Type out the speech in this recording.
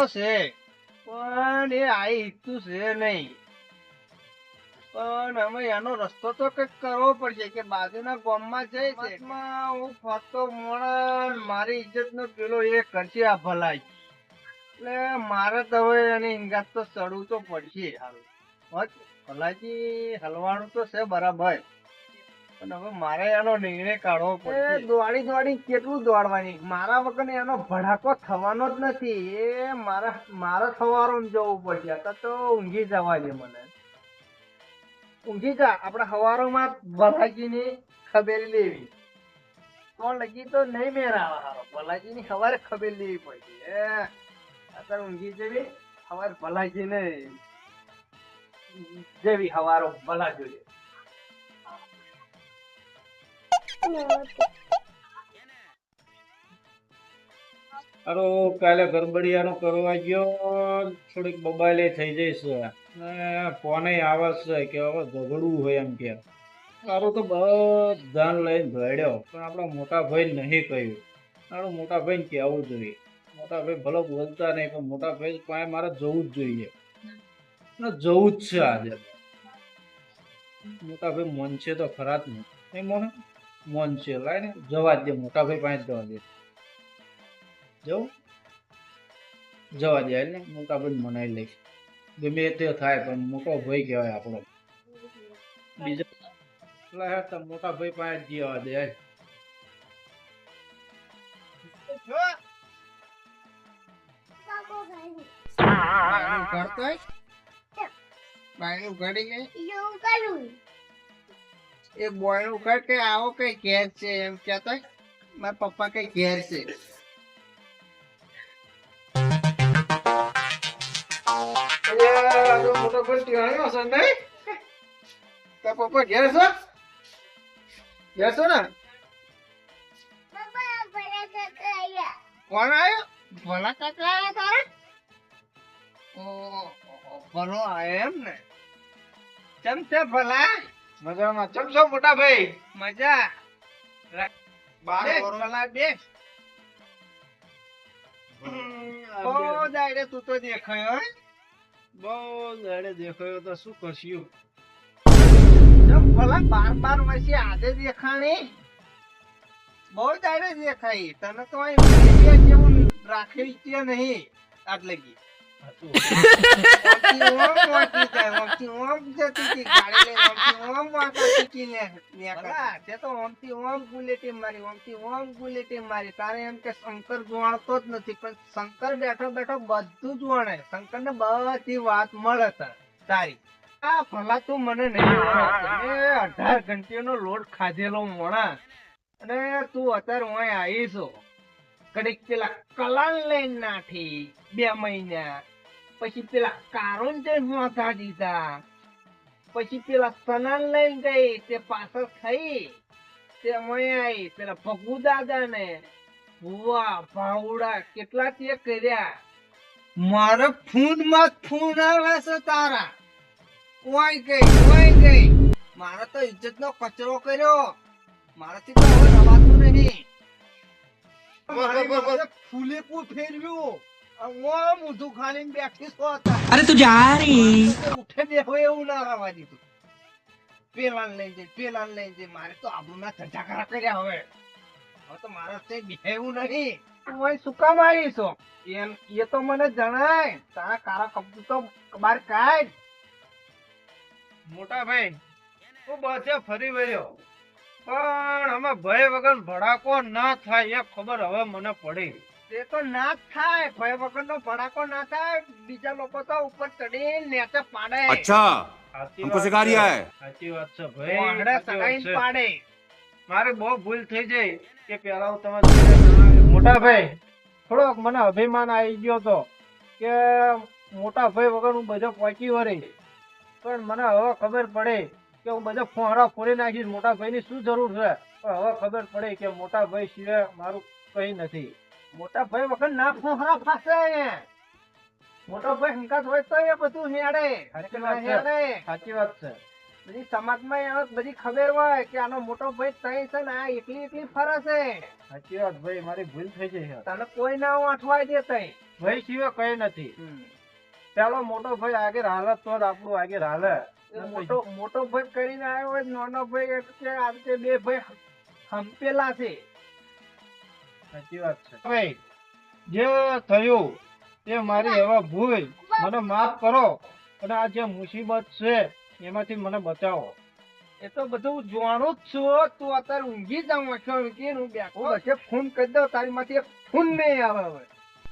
તો છે, પણ એ આઈ હિતું છે નહીં. પણ અમે એનો રસ્તો તો કંઈક કરવો પડશે કે બાજુના ગામમાં જઈ હું ફરતો મોણ મારી ઇજ્જત નો પેલો એ કરશે આ ભલાઈ. એટલે મારે તો હવે એની ઈંગાત તો ચડવું તો પડશે. હાલ ભલાજી હલવાનું તો છે બરાબર. પણ હવે મારે એનો નિર્ણય કાઢવો પડશે. દોડી દોડી કેટલું દોડવાની? મારા વગર એનો ભડાકો થવાનો જ નથી. એ મારા મારા સવારો જવું પડશે. અત્યારે તો ઊંઘી જવા દે મને. ઊંઘી જા. આપણે હવારોમાં ભલાજીની ખબર લેવી. તો લગી તો નહીં મેળાવા હારો. ભલાજીની સવારે ખબેર લેવી પડશે. એ અત્યારે ઊંઘી જવી. સવારે ભલાજીને જેવી હવારો ભલા જોઈએ અરે કાલે ગરબડિયાનો કરવા ગયો, થોડીક બબાલે થઈ જઈશ. ફોને આવે કે હવે ઝઘડવું હોય એમ કે. તારું તો બધાન લઈને ભેડ્યો પણ આપણા મોટા ભાઈ નહીં કહ્યું. આપણો મોટા ભાઈને કહેવું જોઈએ. મોટા ભાઈ ભલે બોલતા નહીં, પણ મોટા ભાઈ પાસે મારે જવું જ જોઈએ. ને જવું જ છે આજે. મોટા ભાઈ મન છે તો ખરા જ નહીં નહીં મોને છે લાય ને જવા દે મોટા ભાઈ પાસે જવા દે. જવું? જવા દે એટલે મોટા ભાઈ મનાઈ લઈશ. ગમે તે થાય પણ મોટો ભાઈ કહેવાય આપણો. બીજો? તો મોટા ભાઈ પાસે જ જવા દે કરતો હોય? બાયણું કરી. ગઈ એ બોયણું કર કે આવો કઈ ઘેર છે એમ કેતો મારા પપ્પા કઈ ઘેર છે. અરે, મોટો ભાઈ ટીહાણ્યો છે નહીં? તારા પપ્પા ઘેર છો ઘેર છો ને? કોણ આવ્યો ભલા કાકા આવ્યા તારા? ભલો આવ્યો એમ ને. કેમ છે ભલા? મજામાં. ચમ છો મોટા ભાઈ મજા રા- બેસ, ભલા બહુ દાડે તું તો દેખાયો બહુ દાડે દેખાયો તો શું કરશું? ચમ ભલા બાર બાર વર્ષે આજે દેખાણી? બહુ દાડે દેખાઈ તને તો અહીં જેવું રાખેલી છે નહીં. આટલે ગઈ શંકર જોવાણતો જ નથી પણ શંકર બેઠો બેઠો બધું જ વણે શંકર ને બધી વાત મળે તાર- આ ભલા તું મને નહીં અઢાર ઘંટીનો લોટ ખાધેલો મોણા અને તું અત્યારે હું આવીશો કડીક પેલા કલાન લઈને નાખી, બે મહિના. પછી પેલા કારોન જઈને માથા દીધા. પછી પેલા સનાન લઈને ગઈ, તે પાછળ થઈ. તે આવી પેલા ભગુ દાદા ને ભુવા, ભાવડા, કેટલા તે કર્યા? મારે ફૂનમાં ફૂન આવે છે તારા. કોઈ ગઈ કોઈ ગઈ. મારે તો ઇજ્જત નો કચરો કર્યો. મારાથી તો હવે રવાતું નહીં. મારી માથે ફેરવ્યો. બેઠી છો અરે તું જા રહી ઉઠે બેહો એવું ના રવા દીધું પેલાને લઈ જઈ પેલાને લઈ જઈ. મારે તો આબરૂના ધજાકારા કર્યા હવે. હવે તો મારે તે બેહવું નહીં. તું શું કામ આવી છો? એમ એ તો મને જણાય. તારા કારા કપડું તો બહાર કાઢ. મોટા ભાઈ તું બસે ફરી વળ્યો. પણ અમે ભય વગર ભડાકો ના થાય એ ખબર હવે મને પડી તે તો ના જ થાય ભય વગરનો ભડાકો ના થાય બીજા લોકો તો ઉપર ચડી નેચે પાડે अच्छा સાચી हमको વાત सिखा છે. रिया है સાચી વાત છે ભાઈ વાંહડા સાચી વાત સગાઈને છે. પાડે મારે બહુ ભૂલ થઈ જાય કે પેલા હું તમારે જોડે જણાવ્યું. મોટા ભાઈ થોડોક મને અભિમાન આવી ગયો તો કે મોટા ભાઈ વગર હું બધો પહોંચી વળી પણ મને હવે ખબર પડે કે હું બધા ફોરા ફોડી નાખીશ મોટા ભાઈની શું જરૂર છે? પણ હવે ખબર પડે કે મોટા ભાઈ સિવાય મારું કઈ નથી. મોટા ભાઈ વગર ના ફોરા ફાસે. મોટો ભાઈ હંકાત હોય તો એ બધું હેડે. સાચી વાત છે. બધી સમાજમાં બધી ખબર હોય કે આનો મોટો ભાઈ તઈ છે ને આ એકલી એકલી ફરે છે સાચી વાત ભાઈ મારી ભૂલ થઈ છે. તને કોઈ ના વાંઠવાય દે તઈ. ભાઈ સિવાય કઈ નથી. પેલો મોટો ભાઈ આગળ હાલે તો જ આપણું આગળ હાલે. મોટો મોટો ભાઈ કરીને આવ્યો હોય નાનો ભાઈ એટલે આ રીતે બે ભાઈ હંપેલા છે. સાચી વાત છે. ભાઈ જે થયું તે મારી એવા ભૂલ. મને માફ કરો અને આ જે મુસીબત છે એમાંથી મને બચાવો. એ તો બધું જાણું જ છું તું અત્યારે ઊંઘી જાઉં છો કે હું બેઠો. ફોન કરી દઉં તારી માંથી એક ફોન નહીં આવે હવે.